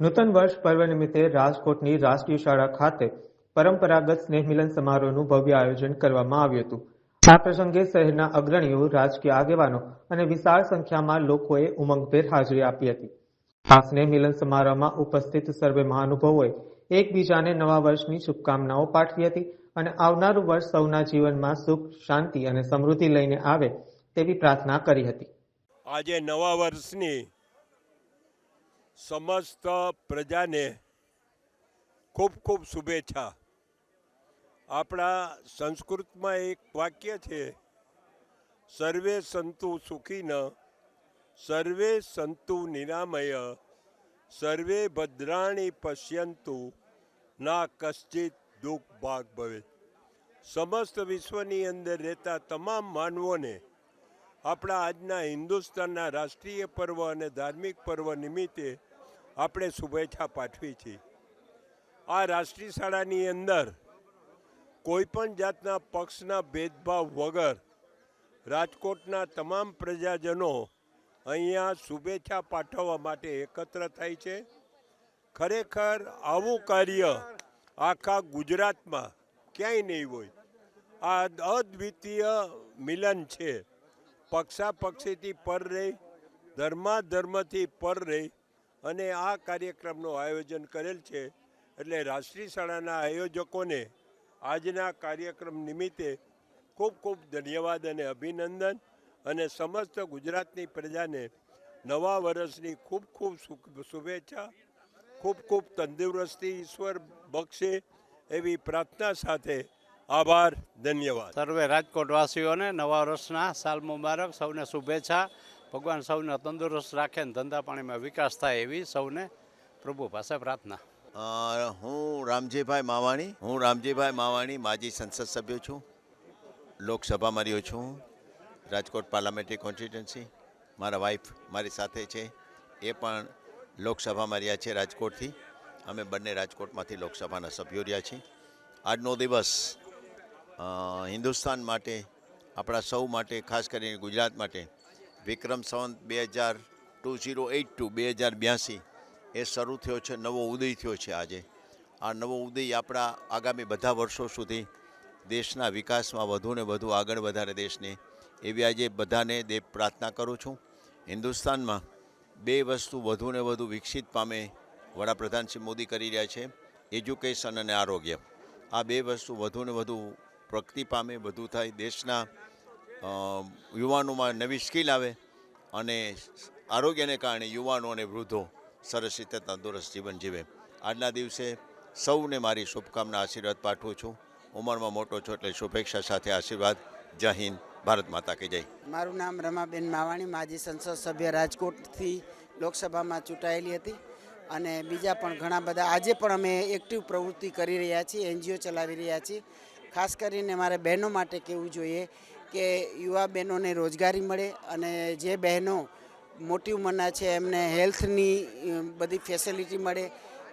નૂતન વર્ષ પર્વ નિમિત્તે રાજકોટની રાષ્ટ્રીય શાળા ખાતે પરંપરાગત સ્નેહ સમારોહનું ભવ્ય આયોજન કરવામાં આવ્યું હતું. આ પ્રસંગે શહેરના અગ્રણીઓ, રાજકીય આગેવાનો અને વિશાળ સંખ્યામાં લોકોએ ઉમંગભેર હાજરી આપી હતી. આ સ્નેહ સમારોહમાં ઉપસ્થિત સર્વે મહાનુભાવોએ એકબીજાને નવા વર્ષની શુભકામનાઓ પાઠવી હતી અને આવનારું વર્ષ સૌના જીવનમાં સુખ, શાંતિ અને સમૃદ્ધિ લઈને આવે તેવી પ્રાર્થના કરી હતી. આજે નવા વર્ષની સમસ્ત પ્રજાને ખૂબ ખૂબ શુભેચ્છા. આપણા સંસ્કૃતમાં એક વાક્ય છે, સર્વે સંતુ સુખીન, સર્વે સંતુ નિરામય, સર્વે ભદ્રાણી પશ્યંતુ, ના કશ્ચિત દુઃખ ભાગ ભવે. સમસ્ત વિશ્વની અંદર રહેતા તમામ માનવોને આપણા આજના હિન્દુસ્તાનના રાષ્ટ્રીય પર્વ અને ધાર્મિક પર્વ નિમિત્તે આપણે શુભેચ્છા પાઠવી છે. આ રાષ્ટ્રીય શાળાની અંદર કોઈપણ જાતના પક્ષના ભેદભાવ વગર રાજકોટના તમામ પ્રજાજનો અહીંયા શુભેચ્છા પાઠવવા માટે એકત્ર થાય છે. ખરેખર આવું કાર્ય આખા ગુજરાતમાં ક્યાંય નહીં હોય. આ અદ્વિતીય મિલન છે. પક્ષાપક્ષીથી પર રહી, ધર્માધર્મથી પર રહી અને આ કાર્યક્રમનું આયોજન કરેલ છે એટલે રાષ્ટ્રીય શાળાના આયોજકોને આજના કાર્યક્રમ નિમિત્તે ખૂબ ખૂબ ધન્યવાદ અને અભિનંદન અને સમસ્ત ગુજરાતની પ્રજાને નવા વર્ષની ખૂબ ખૂબ શુભેચ્છા, ખૂબ ખૂબ તંદુરસ્તી ઈશ્વર બક્ષે એવી પ્રાર્થના સાથે આભાર, ધન્યવાદ. સર્વે રાજકોટવાસીઓને નવા વર્ષના સાલ મુબારક, સૌને શુભેચ્છા. ભગવાન સૌને તંદુરસ્ત રાખે ને ધંધા પાણીમાં વિકાસ થાય એવી સૌને પ્રભુ પાસે પ્રાર્થના. હું રામજીભાઈ માવાણી, હું રામજીભાઈ માવાણી, માજી સંસદ સભ્ય છું, લોકસભામાં રહ્યો છું, રાજકોટ પાર્લામેન્ટરી કોન્સ્ટિટ્યુન્સી, મારા વાઈફ મારી સાથે છે, એ પણ લોકસભામાં રહ્યા છે રાજકોટથી. અમે બંને રાજકોટમાંથી લોકસભાના સભ્યો રહ્યા છીએ. આજનો દિવસ હિન્દુસ્તાન માટે, આપણા સૌ માટે, ખાસ કરીને ગુજરાત માટે વિક્રમ સંવંત બે હજાર ટુ ઝીરો એટ ટુ બે હજાર બ્યાસી. એ શરૂ થયો છે, નવો ઉદય થયો છે આજે. આ નવો ઉદય આપણા આગામી બધા વર્ષો સુધી દેશના વિકાસમાં વધુ ને વધુ આગળ વધારે દેશને. એવી આજે બધાને દે પ્રાર્થના કરું છું. હિન્દુસ્તાનમાં બે વસ્તુ વધુ ને વધુ વિકસિત પામે વડાપ્રધાન શ્રી મોદી કરી રહ્યા છે, એજ્યુકેશન અને આરોગ્ય. આ બે વસ્તુ વધુ ને વધુ પ્રગતિ પામે, વધુ થાય દેશના યુવાનોમાં નવી સ્કિલ આવે અને આરોગ્યને કારણે યુવાનો અને વૃદ્ધો સરસ રીતે તંદુરસ્ત જીવન જીવે. આજના દિવસે સૌને મારી શુભકામના, આશીર્વાદ પાઠવું છું. ઉંમરમાં મોટો છો એટલે શુભેચ્છા સાથે આશીર્વાદ. જય હિન્દ, ભારત માતા કી જય. મારું નામ રમાબેન માવાણી, માજી સંસદ સભ્ય રાજકોટથી લોકસભામાં ચૂંટાયેલી હતી. અને બીજા પણ ઘણા બધા, આજે પણ અમે એક્ટિવ પ્રવૃત્તિ કરી રહ્યા છીએ, એનજીઓ ચલાવી રહ્યા છીએ. ખાસ કરીને મારે બહેનો માટે કહેવું જોઈએ કે યુવા બહેનોને રોજગારી મળે અને જે બહેનો મોટી ઉંમરના છે, એમને હેલ્થની બધી ફેસિલિટી મળે.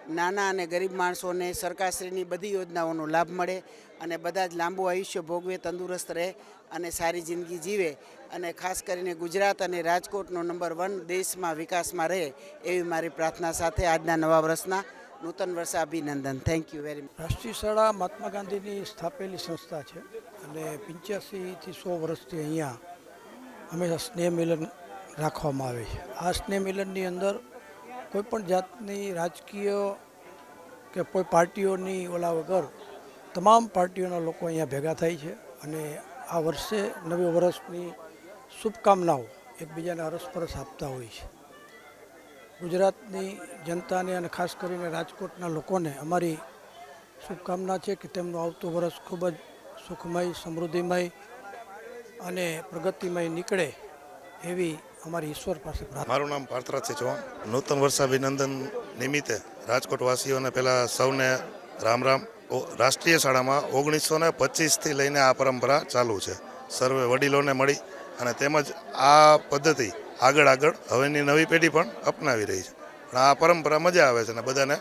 નાના અને ગરીબ માણસોને સરકારશ્રીની બધી યોજનાઓનો લાભ મળે અને બધા જ લાંબુ આયુષ્ય ભોગવે, તંદુરસ્ત રહે અને સારી જિંદગી જીવે. અને ખાસ કરીને ગુજરાત અને રાજકોટનો નંબર વન દેશમાં વિકાસમાં રહે એવી મારી પ્રાર્થના સાથે આજના નવા વર્ષના નૂતન વર્ષે અભિનંદન. થેન્ક યુ વેરી મચ રાષ્ટ્રીય શાળા મહાત્મા ગાંધીની સ્થાપેલી સંસ્થા છે અને પંચ્યાસીથી સો વર્ષથી અહીંયા હંમેશા સ્નેહ મિલન રાખવામાં આવે છે. આ સ્નેહ મિલનની અંદર કોઈપણ જાતની રાજકીય કે કોઈ પાર્ટીઓની ઓલા વગર તમામ પાર્ટીઓના લોકો અહીંયા ભેગા થાય છે અને આ વર્ષે નવે વર્ષની શુભકામનાઓ એકબીજાને અરસપરસ આપતા હોય છે. ગુજરાતની જનતાને અને ખાસ કરીને રાજકોટના લોકોને અમારી શુભકામના છે કે તેમનું આવતું વર્ષ ખૂબ જ સુખમય, સમૃદ્ધિમય અને પ્રગતિમય નીકળે એવી અમારી ઈશ્વર પાસે મારું નામ પાર્થરાજસિંહ ચૌહાણ. નૂતન વર્ષાભિનંદન નિમિત્તે રાજકોટવાસીઓને પહેલાં સૌને રામ રામ. રાષ્ટ્રીય શાળામાં ઓગણીસો ને પચીસથી લઈને આ પરંપરા ચાલુ છે. સર્વે વડીલોને મળી અને તેમજ આ પદ્ધતિ આગળ આગળ હવેની નવી પેઢી પણ અપનાવી રહી છે. પણ આ પરંપરા મજા આવે છે અને બધાને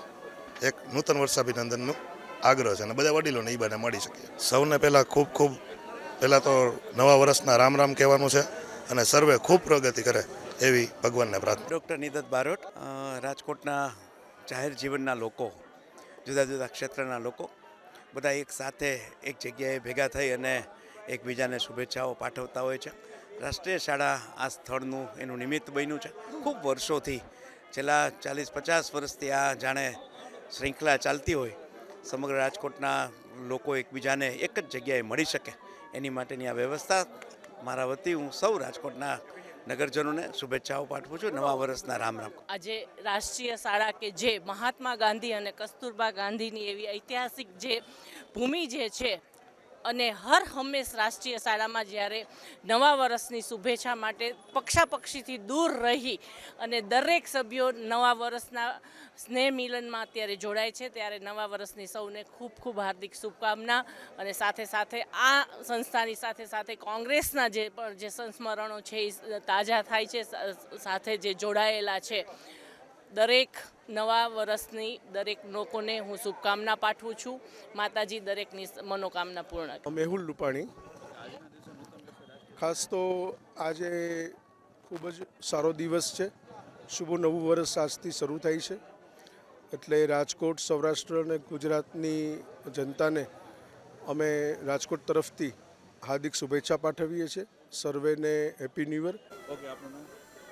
એક નૂતન વર્ષાભિનંદનનું આગ્રહ છે અને બધા વડીલોને એ બાને મળી શકીએ. સૌને પહેલાં ખૂબ ખૂબ, પહેલાં તો નવા વર્ષના રામ રામ કહેવાનું છે અને સર્વે ખૂબ પ્રગતિ કરે એવી ભગવાનને પ્રાર્થના. ડૉક્ટર નિદત બારોટ રાજકોટના જાહેર જીવનના લોકો, જુદા જુદા ક્ષેત્રના લોકો, બધા એક સાથે એક જગ્યાએ ભેગા થઈ અને એકબીજાને શુભેચ્છાઓ પાઠવતા હોય છે. રાષ્ટ્રીય શાળા આ સ્થળનું એનું નિમિત્ત બન્યું છે. ખૂબ વર્ષોથી, છેલ્લા ચાલીસ પચાસ વર્ષથી આ જાણે શૃંખલા ચાલતી હોય, સમગ્ર રાજકોટના લોકો એકબીજાને એક જ જગ્યાએ મળી શકે. એની માટેની આ વ્યવસ્થા મારા વતી હું સૌ રાજકોટના નગરજનોને શુભેચ્છાઓ પાઠવું છું. નવા વર્ષના રામ રામ. આજે રાષ્ટ્રીય શાળા કે જે મહાત્મા ગાંધી અને કસ્તુરબા ગાંધીની એવી ઐતિહાસિક જે ભૂમિ જે છે અને હર હંમેશ રાષ્ટ્રીય શાળામાં જ્યારે નવા વર્ષની શુભેચ્છા માટે પક્ષાપક્ષીથી દૂર રહી અને દરેક સભ્યો નવા વર્ષના સ્નેહ મિલનમાં અત્યારે જોડાય છે, ત્યારે નવા વર્ષની સૌને ખૂબ ખૂબ હાર્દિક શુભકામના અને સાથે સાથે આ સંસ્થાની સાથે સાથે કોંગ્રેસના જે પણ જે સંસ્મરણો છે એ તાજા થાય છે, સાથે જે જોડાયેલા છે. દરેક નવા વર્ષની દરેક લોકોને હું શુભકામના પાઠવું છું. માતાજી દરેકની મનોકામના પૂર્ણ મેહુલ રૂપાણી. ખાસ તો આજે ખૂબ જ સારો દિવસ છે. શુભ નવું વર્ષ આજથી શરૂ થાય છે. એટલે રાજકોટ સૌરાષ્ટ્ર અને ગુજરાતની જનતાને અમે રાજકોટ તરફથી હાર્દિક શુભેચ્છા પાઠવીએ છીએ. સર્વેને happy new year. Okay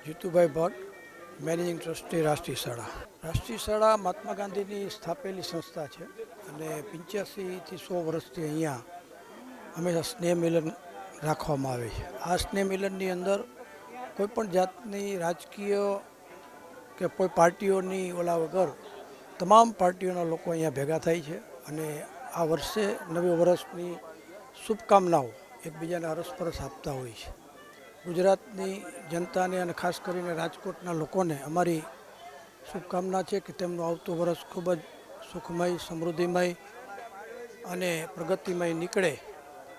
Jitubhai Bhatt. Managing trustee Rashtriya Shala. Rashtriya શાળા મહાત્મા ગાંધીની સ્થાપેલી સંસ્થા છે અને પંચ્યાસીથી સો વર્ષથી અહીંયા હંમેશા સ્નેહ મિલન રાખવામાં આવે છે. આ સ્નેહ મિલનની અંદર કોઈપણ જાતની રાજકીય કે કોઈ પાર્ટીઓની ઓલા વગર તમામ પાર્ટીઓના લોકો અહીંયા ભેગા થાય છે અને આ વર્ષે નવી વર્ષની શુભકામનાઓ એકબીજાને અરસપરસ આપતા હોય છે. ગુજરાતની જનતાને અને ખાસ કરીને રાજકોટના લોકોને અમારી શુભકામના છે કે તેમનું આવતું વર્ષ ખૂબ જ સુખમય, સમૃદ્ધિમય અને પ્રગતિમય નીકળે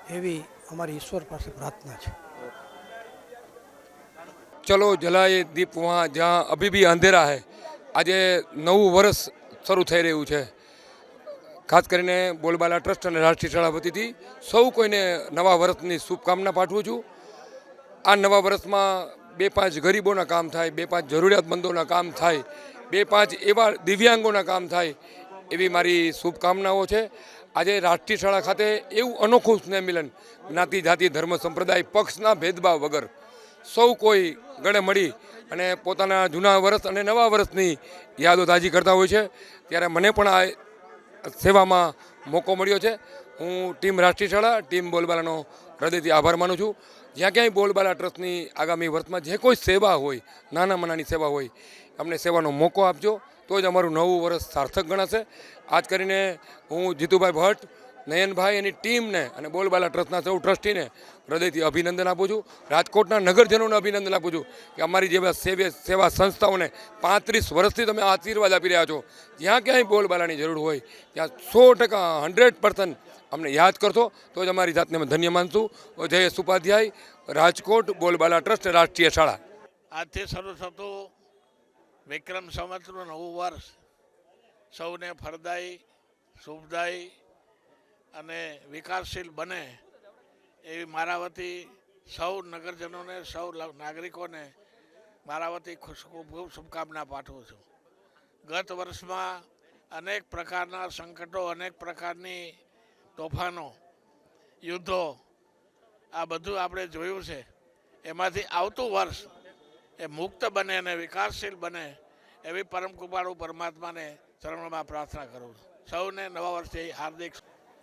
એવી અમારી ઈશ્વર પાસે પ્રાર્થના છે. ચલો જલાએ દીપ વહાં, જ્યાં અભી બી અંધેરા હૈ. આજે નવું વર્ષ શરૂ થઈ રહ્યું છે. ખાસ કરીને બોલબાલા ટ્રસ્ટ અને રાષ્ટ્રીય શાળા વતીથી સૌ કોઈને નવા વર્ષની શુભકામના પાઠવું છું. આ નવા વર્ષમાં બે પાંચ ગરીબોના કામ થાય, બે પાંચ જરૂરિયાતમંદોના કામ થાય, બે પાંચ એવા દિવ્યાંગોના કામ થાય, એવી મારી શુભકામનાઓ છે. આજે રાષ્ટ્રીય શાળા ખાતે એવું અનોખું સ્નેહમિલન, જ્ઞાતિ, જાતિ, ધર્મ, સંપ્રદાય, પક્ષના ભેદભાવ વગર સૌ કોઈ ગળે મળી અને પોતાના જૂના વર્ષ અને નવા વર્ષની યાદો તાજી કરતા હોય છે. ત્યારે મને પણ આ સેવામાં મોકો મળ્યો છે. હું ટીમ રાષ્ટ્રીય શાળા, ટીમ બોલબાલાનો હૃદયથી આભાર માનું છું. જ્યાં ક્યાંય બોલબાલા ટ્રસ્ટની આગામી વર્ષમાં જે કોઈ સેવા હોય, નાના મનાની સેવા હોય, અમને સેવાનો મોકો આપજો. તો જ અમારું નવું વર્ષ સાર્થક ગણાશે. આજ કરીને હું જીતુભાઈ ભટ્ટ, નયનભાઈ એની ટીમને અને બોલબાલા ટ્રસ્ટના સૌ ટ્રસ્ટીને હૃદયથી અભિનંદન આપું છું. રાજકોટના નગરજનોને અભિનંદન આપું છું કે અમારી જેવા સેવા સેવા સંસ્થાઓને પાંત્રીસ વર્ષથી તમે આશીર્વાદ આપી રહ્યા છો. જ્યાં ક્યાંય બોલબાલાની જરૂર હોય, ત્યાં સો ટકા હંડ્રેડ પર્સન્ટ અમને યાદ કરશો તો જ અમારી જાતને અમે ધન્ય માનશું. જયેશ ઉપાધ્યાય, રાજકોટ બોલબાલા ટ્રસ્ટ રાષ્ટ્રીય શાળા. આજથી શરૂ થતું વિક્રમ સંવતનું નવું વર્ષ. સૌને ફળદાયી શુભદાયી અને વિકાસશીલ બને એવી મારા વતી સૌ નગરજનોને, સૌ નાગરિકોને મારા વતી ખૂબ શુભકામના પાઠવું છું. ગત વર્ષમાં અનેક પ્રકારના સંકટો, અનેક પ્રકારની તોફાનો, યુદ્ધો, આ બધું આપણે જોયું છે. એમાંથી આવતું વર્ષ એ મુક્ત બને અને વિકાસશીલ બને એવી પરમ કૃપાળુ પરમાત્માને ચરણોમાં પ્રાર્થના કરું સૌને નવા વર્ષે હાર્દિક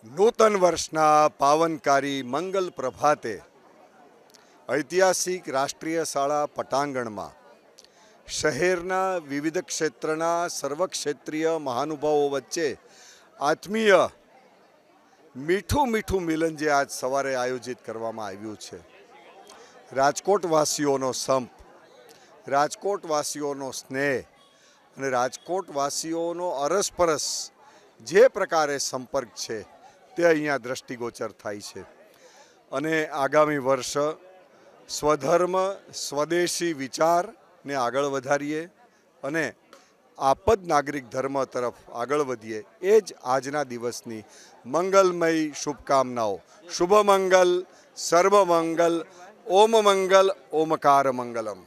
નૂતન વર્ષના પાવનકારી મંગલ પ્રભાતે ઐતિહાસિક રાષ્ટ્રીય શાળા પટાંગણમાં શહેરના વિવિધ ક્ષેત્રના સર્વક્ષેત્રીય મહાનુભાવો વચ્ચે આત્મીય મીઠું મીઠું મિલન જે આજ સવારે આયોજિત કરવામાં આવ્યું છે. રાજકોટવાસીઓનો સંપ, રાજકોટવાસીઓનો સ્નેહ અને રાજકોટવાસીઓનો અરસપરસ જે પ્રકારે સંપર્ક છે તે અહીંયા દ્રષ્ટિગોચર થાય છે. અને આગામી વર્ષ સ્વધર્મ, સ્વદેશી વિચારને આગળ વધારીએ અને આપદ નાગરિક ધર્મ તરફ આગળ વધીએ. એ જ આજના દિવસની મંગલમય શુભકામનાઓ. શુભ મંગલ સર્વ ઓમ મંગલ ઓમકાર મંગલમ.